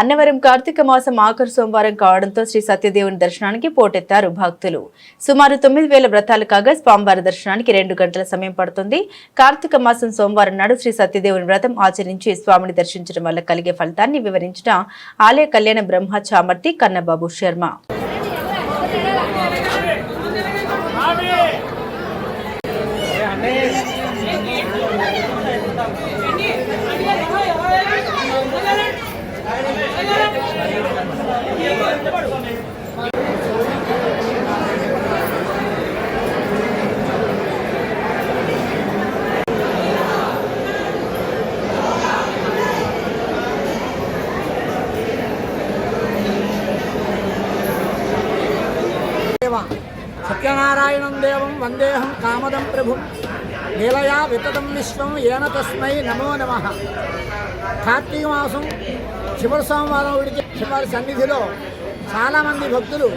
అన్నవరం కార్తీక మాసం ఆఖరు సోమవారం కావడంతో శ్రీ సత్యదేవుని దర్శనానికి పోటెత్తారు భక్తులు. సుమారు తొమ్మిది వేల వ్రతాలు కాగా స్వామివారి దర్శనానికి రెండు గంటల సమయం పడుతుంది. కార్తీక మాసం సోమవారం నాడు శ్రీ సత్యదేవుని వ్రతం ఆచరించి స్వామిని దర్శించడం వల్ల కలిగే ఫలితాన్ని వివరించిన ఆలయ కళ్యాణ బ్రహ్మ చామర్తి కన్నబాబు శర్మ. దేవ సత్యనారాయణం దేవం వందేహం కామదం ప్రభు. నిలయా వితతం విశ్వం ఏన తస్మై నమో నమ. కార్తీక మాసం చివరి సోమవారం విడిచి శివారి సన్నిధిలో చాలామంది భక్తులు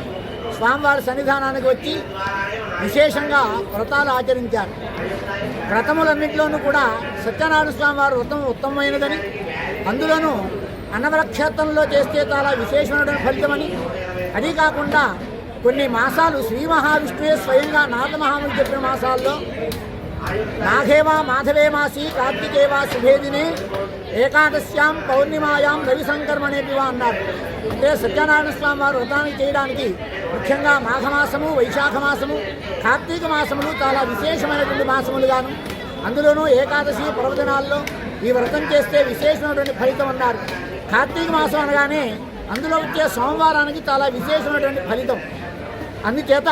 స్వామివారి సన్నిధానానికి వచ్చి విశేషంగా వ్రతాలు ఆచరించారు. వ్రతములన్నింటిలోనూ కూడా సత్యనారాయణ స్వామి వారి వ్రతం ఉత్తమమైనదని అందులోనూ అన్నవర క్షేత్రంలో చేస్తే చాలా విశేషమైన ఫలితమని. అదీ కాకుండా కొన్ని మాసాలు శ్రీ మహావిష్ణువే స్వయంగా నాగమహాముని చెప్పిన మాసాల్లో నాఘేవా మాధవే మాసి కార్తికేవా శుభేదినే ఏకాదశ్యాం పౌర్ణిమాయాం రవి సంకర్మణేపివా అన్నారు. అంటే సత్యనారాయణ స్వామి వారు వ్రతానికి చేయడానికి ముఖ్యంగా మాఘమాసము వైశాఖ మాసము కార్తీక మాసములు చాలా విశేషమైనటువంటి మాసములుగాను అందులోనూ ఏకాదశి పర్వదినాల్లో ఈ వ్రతం చేస్తే విశేషమైనటువంటి ఫలితం అన్నారు. కార్తీక మాసం అనగానే అందులో వచ్చే సోమవారానికి చాలా విశేషమైనటువంటి ఫలితం. అందుచేత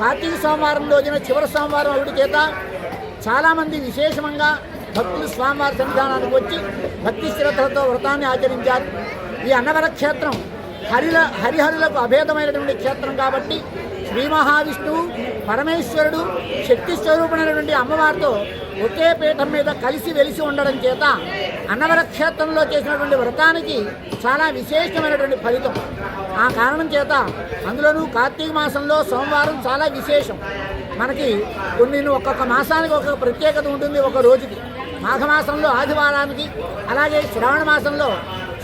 కార్తీక సోమవారం రోజున చివరి సోమవారం ఒకటి చేత చాలామంది విశేషంగా భక్తులు స్వామివారి సన్నిధానానికి వచ్చి భక్తి శ్రద్ధలతో వ్రతాన్ని ఆచరించారు. ఈ అన్నవర క్షేత్రం హరిల హరిహరులకు అభేదమైనటువంటి క్షేత్రం కాబట్టి శ్రీ మహావిష్ణువు పరమేశ్వరుడు శక్తి స్వరూపమైనటువంటి అమ్మవారితో ఒకే పీఠం మీద కలిసి వెలిసి ఉండడం చేత అన్నవర క్షేత్రంలో చేసినటువంటి వ్రతానికి చాలా విశేషమైనటువంటి ఫలితం. ఆ కారణం చేత అందులోనూ కార్తీక మాసంలో సోమవారం చాలా విశేషం. మనకి కొన్ని ఒక్కొక్క మాసానికి ఒక్కొక్క ప్రత్యేకత ఉంటుంది ఒక రోజుకి. మాఘమాసంలో ఆదివారానికి అలాగే శ్రావణ మాసంలో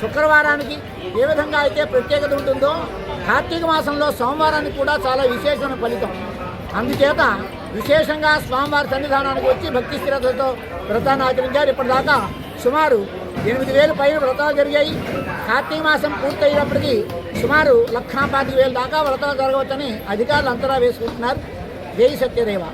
శుక్రవారానికి ఏ విధంగా అయితే ప్రత్యేకత ఉంటుందో కార్తీక మాసంలో సోమవారానికి కూడా చాలా విశేషమైన ఫలితం. అందుచేత విశేషంగా స్వామివారి సన్నిధానానికి వచ్చి భక్తి శ్రద్ధతో వ్రతాన్ని ఆచరించారు. ఇప్పటిదాకా సుమారు ఎనిమిది వేలు పైన వ్రతాలు జరిగాయి. కార్తీక మాసం పూర్తయినప్పటికీ సుమారు లక్షా పాతిక వేల దాకా వ్రతాలు జరగవచ్చని అధికారులు అంతరా వేసుకుంటున్నారు. జై సత్యదేవ.